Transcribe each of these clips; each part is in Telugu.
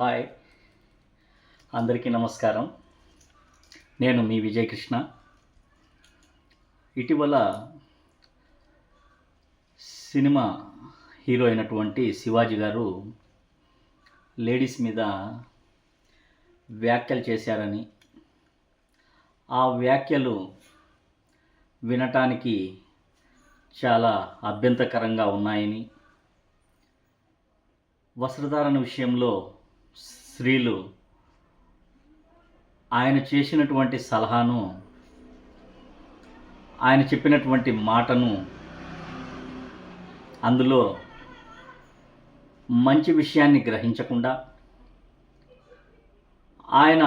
హాయ్. అందరికీ నమస్కారం. నేను మీ విజయకృష్ణ. ఇటీవల సినిమా హీరో అయినటువంటి శివాజీ గారు లేడీస్ మీద వ్యాఖ్యలు చేశారని ఆ వ్యాఖ్యలు వినటానికి చాలా అభ్యంతరకరంగా ఉన్నాయని వస్త్రధారణ విషయంలో స్త్రీలు ఆయన చేసినటువంటి సలహాను ఆయన చెప్పినటువంటి మాటను అందులో మంచి విషయాన్ని గ్రహించకుండా ఆయన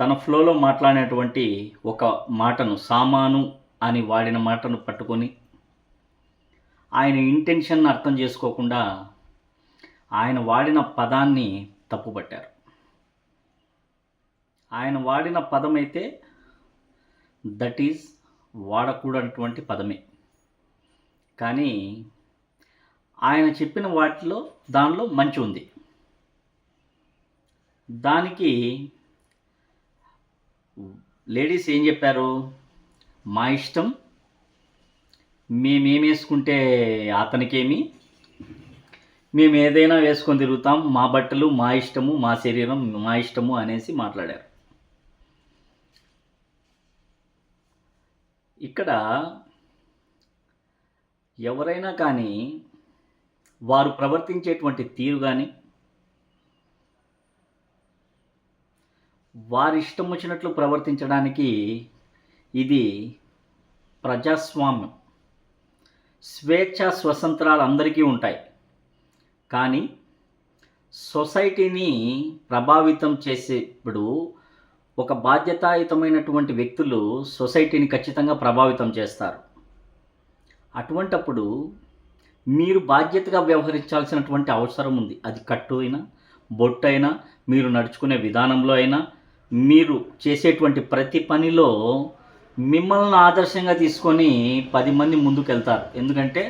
తన ఫ్లోలో మాట్లాడినటువంటి ఒక మాటను సామాను అని వాడిన మాటను పట్టుకొని ఆయన ఇంటెన్షన్ అర్థం చేసుకోకుండా ఆయన వాడిన పదాన్ని తప్పుపట్టారు. ఆయన వాడిన పదం అయితే దట్ ఈజ్ వాడకూడనటువంటి పదమే. కానీ ఆయన చెప్పిన వాటిలో దానిలో మంచి ఉంది. దానికి లేడీస్ ఏం చెప్పారు? మా ఇష్టం మేమేమేసుకుంటే అతనికేమి? మేము ఏదైనా వేసుకొని తిరుగుతాం మా బట్టలు మా ఇష్టము మా శరీరం మా ఇష్టము అనేసి మాట్లాడారు. ఇక్కడ ఎవరైనా కానీ వారు ప్రవర్తించేటువంటి తీరు కానీ వారి ఇష్టం వచ్చినట్లు ప్రవర్తించడానికి ఇది ప్రజాస్వామ్యం. స్వేచ్ఛ స్వతంత్రాలు అందరికీ ఉంటాయి. కానీ సొసైటీని ప్రభావితం చేసేప్పుడు ఒక బాధ్యతాయుతమైనటువంటి వ్యక్తులు సొసైటీని ఖచ్చితంగా ప్రభావితం చేస్తారు. అటువంటప్పుడు మీరు బాధ్యతగా వ్యవహరించాల్సినటువంటి అవసరం ఉంది. అది కట్టు అయినా బొట్టు అయినా మీరు నడుచుకునే విధానంలో అయినా మీరు చేసేటువంటి ప్రతి పనిలో మిమ్మల్ని ఆదర్శంగా తీసుకొని పది మంది ముందుకెళ్తారు. ఎందుకంటే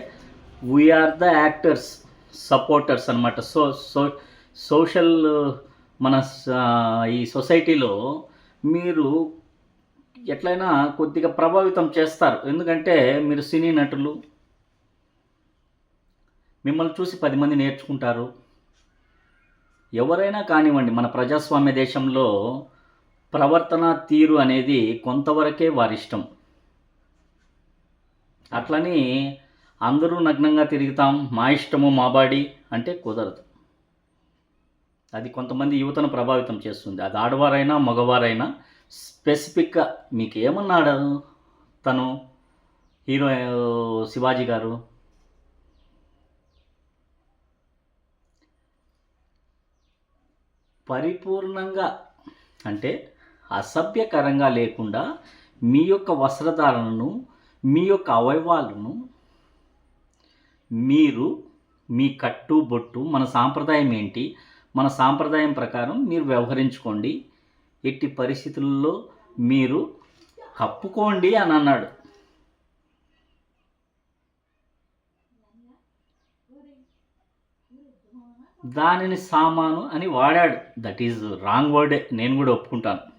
we are the actors supporters అనమాట సో సో సోషల్ మన ఈ సొసైటీలో మీరు ఎట్లయినా కొద్దిగా ప్రభావితం చేస్తారు. ఎందుకంటే మీరు సినీ నటులు మిమ్మల్ని చూసి పది మంది నేర్చుకుంటారు. ఎవరైనా కానివ్వండి మన ప్రజాస్వామ్య దేశంలో ప్రవర్తన తీరు అనేది కొంతవరకే వారిష్టం. అట్లని అందరూ నగ్నంగా తిరుగుతాం మా ఇష్టము మా బాడీ అంటే కుదరదు. అది కొంతమంది యువతను ప్రభావితం చేస్తుంది. అది ఆడవారైనా మగవారైనా స్పెసిఫిక్గా మీకు ఏమన్నాడు తను? హీరో శివాజీ గారు? పరిపూర్ణంగా అంటే అసభ్యకరంగా లేకుండా మీ యొక్క వస్త్రధారణను మీ యొక్క అవయవాలను మీరు మీ కట్టు బొట్టు మన సాంప్రదాయం ఏంటి మన సాంప్రదాయం ప్రకారం మీరు వ్యవహరించుకోండి. ఎట్టి పరిస్థితుల్లో మీరు కప్పుకోండి అని అన్నాడు. దానిని సామాను అని వాడాడు. దట్ ఈజ్ రాంగ్ వర్డే నేను కూడా ఒప్పుకుంటాను.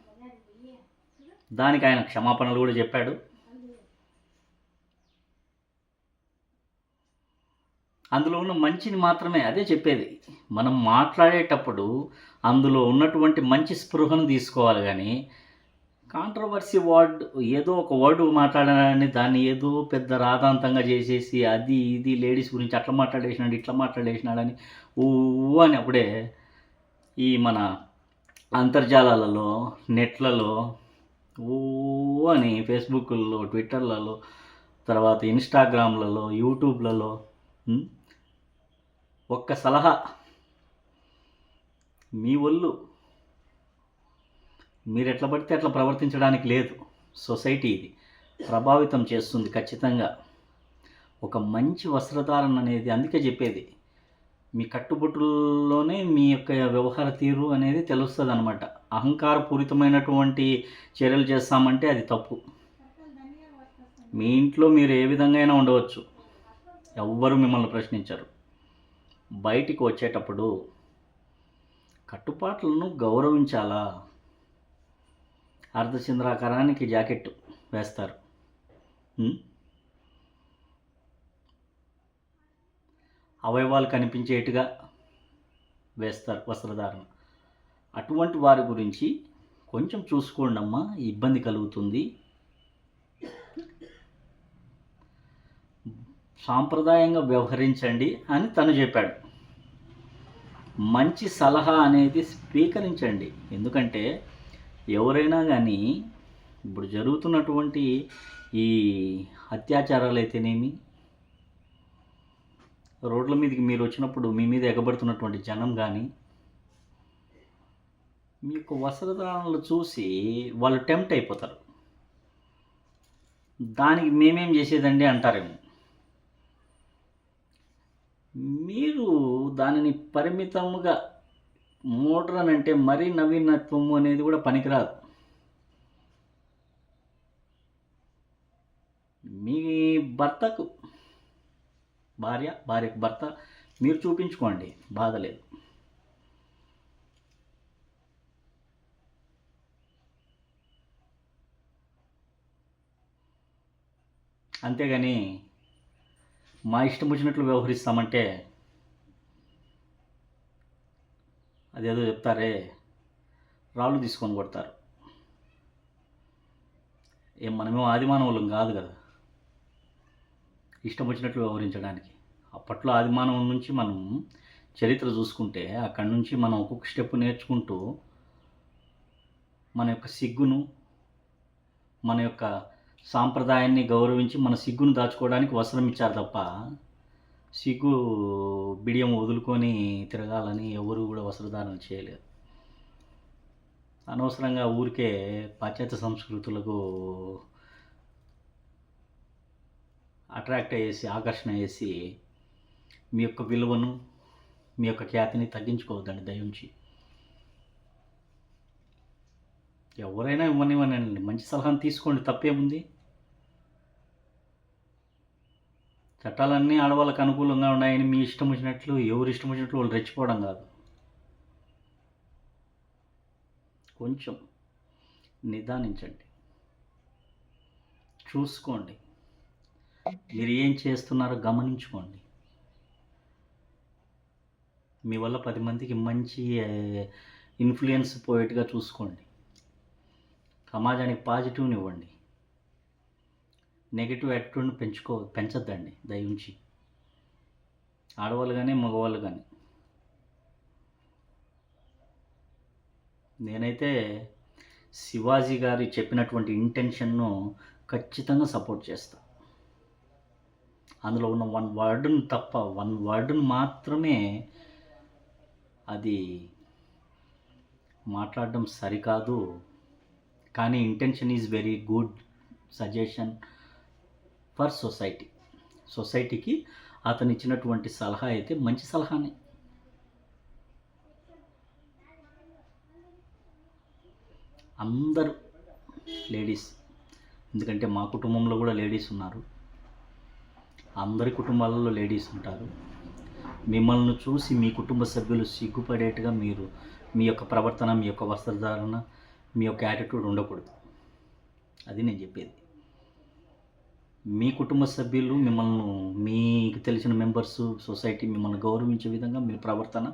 దానికి ఆయన క్షమాపణలు కూడా చెప్పాడు. అందులో ఉన్న మంచిని మాత్రమే అదే చెప్పేది. మనం మాట్లాడేటప్పుడు అందులో ఉన్నటువంటి మంచి స్పృహను తీసుకోవాలి కానీ కాంట్రవర్సీ వర్డ్ ఏదో ఒక వర్డ్ మాట్లాడాలని దాన్ని ఏదో పెద్ద రాధాంతంగా చేసేసి అది ఇది లేడీస్ గురించి అట్లా మాట్లాడేసినాడు ఇట్లా మాట్లాడేసినాడని ఊ అని అప్పుడే ఈ మన అంతర్జాలాలలో నెట్లలో ఊ అని ఫేస్బుక్లలో ట్విట్టర్లలో తర్వాత ఇన్స్టాగ్రామ్లలో యూట్యూబ్లలో ఒక్క సలహా మీ ఒళ్ళు. మీరు ఎట్లా పడితే అట్లా ప్రవర్తించడానికి లేదు. సొసైటీ ఇది. ప్రభావితం చేస్తుంది ఖచ్చితంగా. ఒక మంచి వస్త్రధారణ అనేది అందుకే చెప్పేది. మీ కట్టుబొట్టుల్లోనే మీ యొక్క వ్యవహార తీరు అనేది తెలుస్తుంది అనమాట అహంకారపూరితమైనటువంటి చర్యలు చేస్తామంటే అది తప్పు. మీ ఇంట్లో మీరు ఏ విధంగా అయినా ఉండవచ్చు. ఎవ్వరు మిమ్మల్ని ప్రశ్నించరు. బయటికి వచ్చేటప్పుడు కట్టుబాట్లను గౌరవించాలా? అర్ధచంద్రాకారానికి జాకెట్ వేస్తారు. అవయవాలు కనిపించేట్టుగా వేస్తారు వస్త్రధారణ. అటువంటి వారి గురించి కొంచెం చూసుకోండి అమ్మా ఇబ్బంది కలుగుతుంది. సాంప్రదాయంగా వ్యవహరించండి అని తను చెప్పాడు. మంచి సలహా అనేది స్వీకరించండి. ఎందుకంటే ఎవరైనా కానీ ఇప్పుడు జరుగుతున్నటువంటి ఈ అత్యాచారాలు అయితేనేమి రోడ్ల మీదకి మీరు వచ్చినప్పుడు మీ మీద ఎగబడుతున్నటువంటి జనం కానీ మీ యొక్క వస్త్రధారణలు చూసి వాళ్ళు టెంప్ట్ అయిపోతారు. దానికి మేమేం చేసేదండి అంటారేమో. మీరు దానిని పరిమితముగా మోడ్రన్ అంటే మరీ నవీనత్వము అనేది కూడా పనికిరాదు. మీ భర్తకు భార్య భార్యకు భర్త మీరు చూపించుకోండి బాధ లేదు. అంతేగాని మా ఇష్టం వచ్చినట్లు వ్యవహరిస్తామంటే అదేదో చెప్తారే రాళ్ళు తీసుకొని కొడతారు. ఏం మనమేమో ఆదిమానవులం కాదు కదా. ఇష్టం వచ్చినట్లు వ్యవహరించడానికి. అప్పట్లో ఆదిమానవం నుంచి మనం చరిత్ర చూసుకుంటే అక్కడి నుంచి మనం ఒక్కొక్క స్టెప్ నేర్చుకుంటూ మన యొక్క సిగ్గును మన యొక్క సాంప్రదాయాన్ని గౌరవించి మన సిగ్గును దాచుకోవడానికి వస్త్రం ఇచ్చారు తప్ప సిగ్గు బిడియం వదులుకొని తిరగాలని ఎవరు కూడా వస్త్రధారణ చేయలేదు. అనవసరంగా ఊరికే పాశ్చాత్య సంస్కృతులకు అట్రాక్ట్ అయ్యేసి ఆకర్షణ చేసి మీ యొక్క విలువను మీ యొక్క ఖ్యాతిని తగ్గించుకోవద్దండి దయించి ఎవరైనా ఇవ్వనివ్వనండి. మంచి సలహాను తీసుకోండి తప్పేముంది? చట్టాలన్నీ ఆడవాళ్ళకు అనుకూలంగా ఉన్నాయని మీ ఇష్టం వచ్చినట్లు ఎవరు ఇష్టం వచ్చినట్లు వాళ్ళు రెచ్చిపోవడం కాదు. కొంచెం నిదానించండి. చూసుకోండి. మీరు ఏం చేస్తున్నారో గమనించుకోండి. మీ వల్ల పది మందికి మంచి ఇన్ఫ్లుయెన్స్ పోయేట్టుగా చూసుకోండి. సమాజానికి పాజిటివ్ని ఇవ్వండి నెగిటివ్ యాటిట్యూడ్ని పెంచుకో పెంచొద్దండి దయించి ఆడవాళ్ళు కానీ మగవాళ్ళు కానీ నేనైతే శివాజీ గారి చెప్పినటువంటి ఇంటెన్షన్ను ఖచ్చితంగా సపోర్ట్ చేస్తా. అందులో ఉన్న వన్ వర్డ్ను తప్ప వన్ వర్డ్ను మాత్రమే అది మాట్లాడడం సరికాదు. కానీ intention is very good suggestion for society సొసైటీకి అతను ఇచ్చినటువంటి సలహా అయితే మంచి సలహానే. అందరూ లేడీస్ ఎందుకంటే మా కుటుంబంలో కూడా లేడీస్ ఉన్నారు. అందరి కుటుంబాలలో లేడీస్ ఉంటారు. మిమ్మల్ని చూసి మీ కుటుంబ సభ్యులు సిగ్గుపడేట్టుగా మీరు మీ యొక్క ప్రవర్తన మీ యొక్క వస్త్రధారణ మీ యొక్క యాటిట్యూడ్ ఉండకూడదు. అది నేను చెప్పేది. మీ కుటుంబ సభ్యులు మిమ్మల్ని మీకు తెలిసిన మెంబర్స్ సొసైటీ మిమ్మల్ని గౌరవించే విధంగా మీ ప్రవర్తన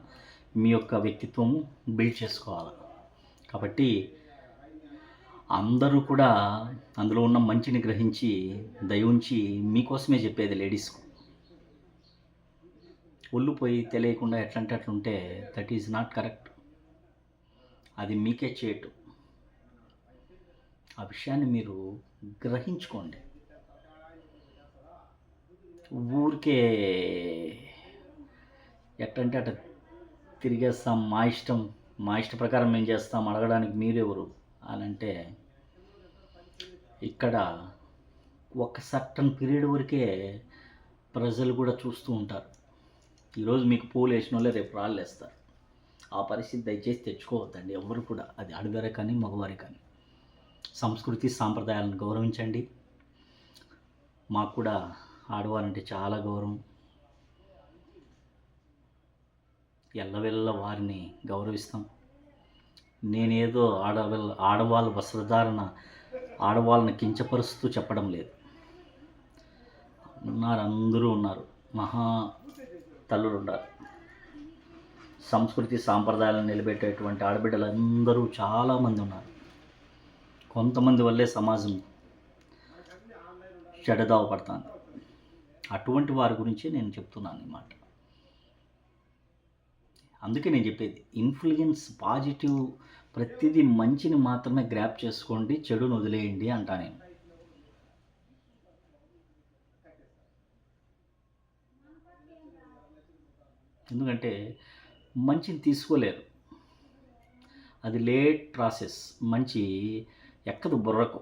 మీ యొక్క వ్యక్తిత్వము బిల్డ్ చేసుకోవాలి. కాబట్టి అందరూ కూడా అందులో ఉన్న మంచిని గ్రహించి దయుంచి మీకోసమే చెప్పేది లేడీస్కు ఒళ్ళు పోయి తెలియకుండా ఎట్లంటే అట్లుంటే దట్ ఈజ్ నాట్ కరెక్ట్ అది మీకే చేయటు ఆ విషయాన్ని మీరు గ్రహించుకోండి. ఊరికే ఎట్టంటే అట్ట తిరిగేస్తాం మా ఇష్టం మా ఇష్ట ప్రకారం మేము చేస్తాం అడగడానికి మీరెవరు అని అంటే ఇక్కడ ఒక సర్టన్ పీరియడ్ వరకే ప్రజలు కూడా చూస్తూ ఉంటారు. ఈరోజు మీకు పూలు వేసిన వాళ్ళే రేపు రాళ్ళు వేస్తారు. ఆ పరిస్థితి దయచేసి తెచ్చుకోవద్దండి. ఎవరు కూడా అది ఆడవారే కానీ మగవారే కానీ. సంస్కృతి సాంప్రదాయాలను గౌరవించండి. మాకు కూడా ఆడవారంటే చాలా గౌరవం. ఎల్లవెల్ల వారిని గౌరవిస్తాం. నేనేదో ఆడవాళ్ళ ఆడవాళ్ళ వస్త్రధారణ ఆడవాళ్ళని కించపరుస్తూ చెప్పడం లేదు. ఉన్నారు అందరూ ఉన్నారు. మహా తల్లులు ఉన్నారు. సంస్కృతి సాంప్రదాయాలను నిలబెట్టేటువంటి ఆడబిడ్డలు అందరూ చాలామంది ఉన్నారు. కొంతమంది వల్లే సమాజం చెడదావ పడుతుంది అటువంటి వారి గురించే నేను చెప్తున్నాను అన్నమాట అందుకే నేను చెప్పేది ఇన్ఫ్లుయెన్స్ పాజిటివ్ ప్రతిదీ మంచిని మాత్రమే గ్రాప్ చేసుకోండి చెడును వదిలేయండి అంటా నేను. ఎందుకంటే మంచిని తీసుకోలేరు. అది లేట్ ప్రాసెస్. మంచి ఎక్కదు బుర్రకు.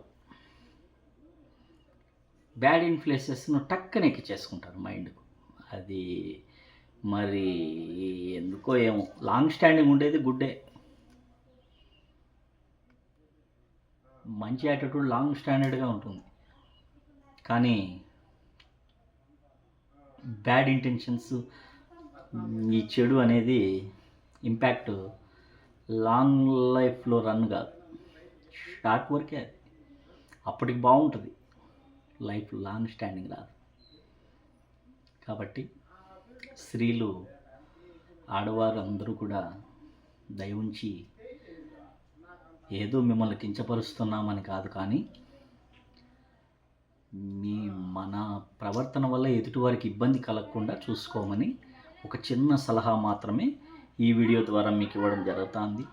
బ్యాడ్ ఇన్ఫ్లుయెన్సెస్ను టక్కన చేసుకుంటారు మైండ్కు అది మరి ఎందుకో ఏమో. లాంగ్ స్టాండింగ్ ఉండేది గుడ్డే. మంచి యాటిట్యూడ్ లాంగ్ స్టాండర్డ్గా ఉంటుంది. కానీ బ్యాడ్ ఇంటెన్షన్స్ ఈ చెడు అనేది ఇంపాక్ట్ లాంగ్ లైఫ్లో రన్ కాదు. షార్ట్ వర్కే అది. అప్పటికి బాగుంటుంది. లైఫ్ లాంగ్ స్టాండింగ్ రాదు. కాబట్టి స్త్రీలు ఆడవారు అందరూ కూడా దయ ఉంచి ఏదో మిమ్మల్ని కించపరుస్తున్నామని కాదు కానీ మీ మన ప్రవర్తన వల్ల ఎదుటివారికి ఇబ్బంది కలగకుండా చూసుకోమని ఒక చిన్న సలహా మాత్రమే ఈ వీడియో ద్వారా మీకు ఇవ్వడం జరుగుతుంది.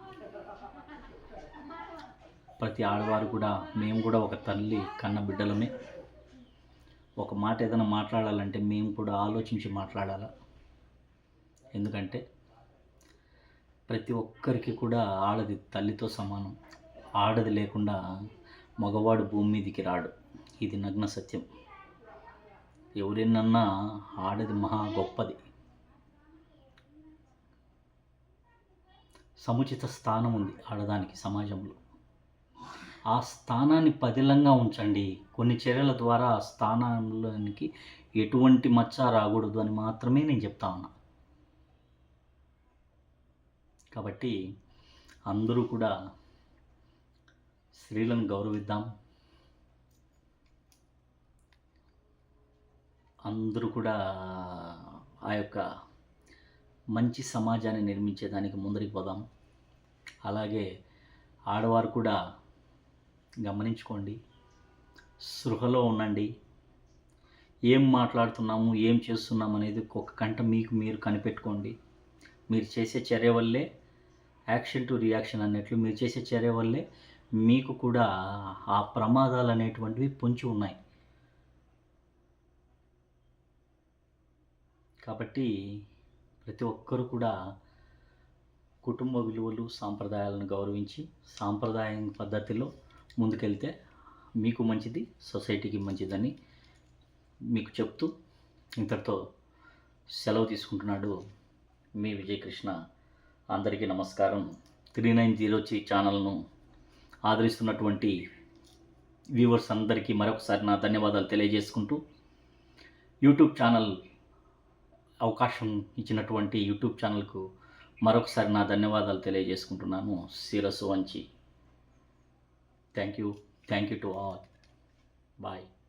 ప్రతి ఆడవారు కూడా మేము కూడా ఒక తల్లి కన్న బిడ్డలమే. ఒక మాట ఏదైనా మాట్లాడాలంటే మేము కూడా ఆలోచించి మాట్లాడాలా? ఎందుకంటే ప్రతి ఒక్కరికి కూడా ఆడది తల్లితో సమానం. ఆడది లేకుండా మగవాడు భూమి మీదికి రాడు. ఇది నగ్న సత్యం. ఎవరినన్నా ఆడది మహా గొప్పది. సముచిత స్థానం ఉంది ఆడదానికి సమాజంలో. ఆ స్థానాన్ని పదిలంగా ఉంచండి. కొన్ని చర్యల ద్వారా ఆ స్థానానికి ఎటువంటి మచ్చ రాకూడదు అని మాత్రమే నేను చెప్తా ఉన్నా. కాబట్టి అందరూ కూడా స్త్రీలను గౌరవిద్దాం. అందరూ కూడా ఆ యొక్క మంచి సమాజాన్ని నిర్మించేదానికి ముందరికి పోదాం. అలాగే ఆడవారు కూడా గమనించుకోండి. సృహలో ఉండండి. ఏం మాట్లాడుతున్నాము ఏం చేస్తున్నాము అనేది ఒక్కొక్క కంట మీకు మీరు కనిపెట్టుకోండి. మీరు చేసే చర్య వల్లే యాక్షన్ టు రియాక్షన్ అన్నట్లు మీరు చేసే చర్య వల్లే మీకు కూడా ఆ ప్రమాదాలు అనేటువంటివి పొంచి ఉన్నాయి. కాబట్టి ప్రతి ఒక్కరూ కూడా కుటుంబ విలువలు సాంప్రదాయాలను గౌరవించి సాంప్రదాయం పద్ధతిలో ముందుకెళ్తే మీకు మంచిది సొసైటీకి మంచిదని మీకు చెప్తూ ఇంతటితో సెలవు తీసుకుంటున్నాడు మీ విజయకృష్ణ. అందరికీ నమస్కారం. త్రీ నైన్ జీరో త్రీ ఛానల్ను ఆదరిస్తున్నటువంటి వ్యూవర్స్ అందరికీ మరొకసారి నా ధన్యవాదాలు తెలియజేసుకుంటూ యూట్యూబ్ ఛానల్ అవకాశం ఇచ్చినటువంటి యూట్యూబ్ ఛానల్కు మరొకసారి నా ధన్యవాదాలు తెలియజేసుకుంటున్నాను. శిరస్సు వంచి. Thank you. Thank you to all. Bye.